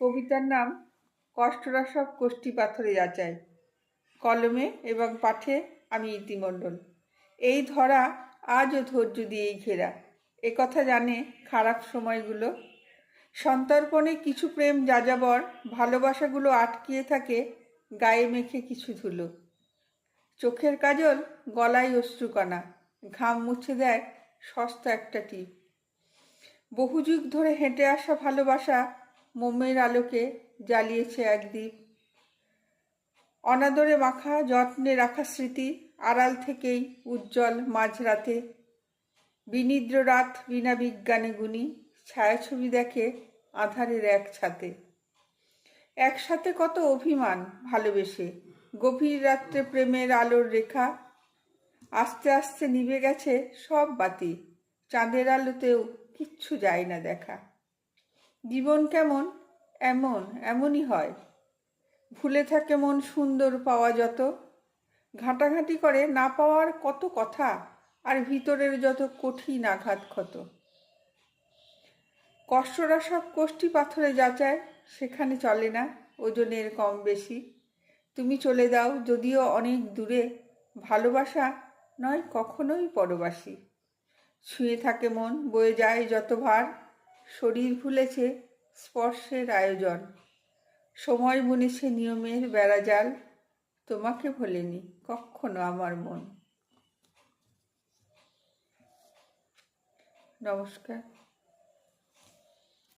কবিতার নাম কষ্টরাসব কোষ্ঠী পাথরে যাচাই। কলমে এবং পাঠে আমি ইতিমণ্ডল। এই ধরা আজও ধৈর্য দিয়েই ঘেরা। একথা জানে খারাপ সময়গুলো। সন্তর্পণে কিছু প্রেম যাযাবর ভালোবাসাগুলো আটকিয়ে থাকে গায়ে মেখে কিছু ধুলো। চোখের কাজল গলায় অশ্রুকণা, ঘাম মুছে দেয় সস্তা একটা টিপ। বহু যুগ ধরে হেঁটে আসা ভালোবাসা মোমের আলোকে জ্বালিয়েছে এক দ্বীপ। অনাদরে মাখা যত্নে রাখা স্মৃতি আড়াল থেকেই উজ্জ্বল মাঝরাতে। বিনিদ্র রাত বিনা বিজ্ঞানে গুণী, ছায়াছবি দেখে আধারের এক ছাতে। একসাথে কত অভিমান ভালোবেসে। গভীর রাত্রে প্রেমের আলোর রেখা। আস্তে আস্তে নিভে গেছে সব বাতি। চাঁদের আলোতেও কিচ্ছু যায় না দেখা। জীবন কেমন? এমন, এমনই হয়। ভুলে থাকে মন সুন্দর পাওয়া যত। ঘাঁটাঘাঁটি করে না পাওয়ার কত কথা, আর ভিতরের যত কঠিন আঘাত ক্ষত। কষ্টরা সব কোষ্ঠী পাথরে যাচায়, সেখানে চলে না ওজনের কম বেশি। তুমি চলে দাও যদিও অনেক দূরে, ভালোবাসা নয় কখনোই পরবাসী। ছুঁয়ে থাকে মন, বয়ে যায় যত ভার শরীর ভুলেছে স্পর্শের আয়োজন। সময় বুনেছে নিয়মের বেড়াজাল। তোমাকে ভোলেনি কখনো আমার মন। নমস্কার।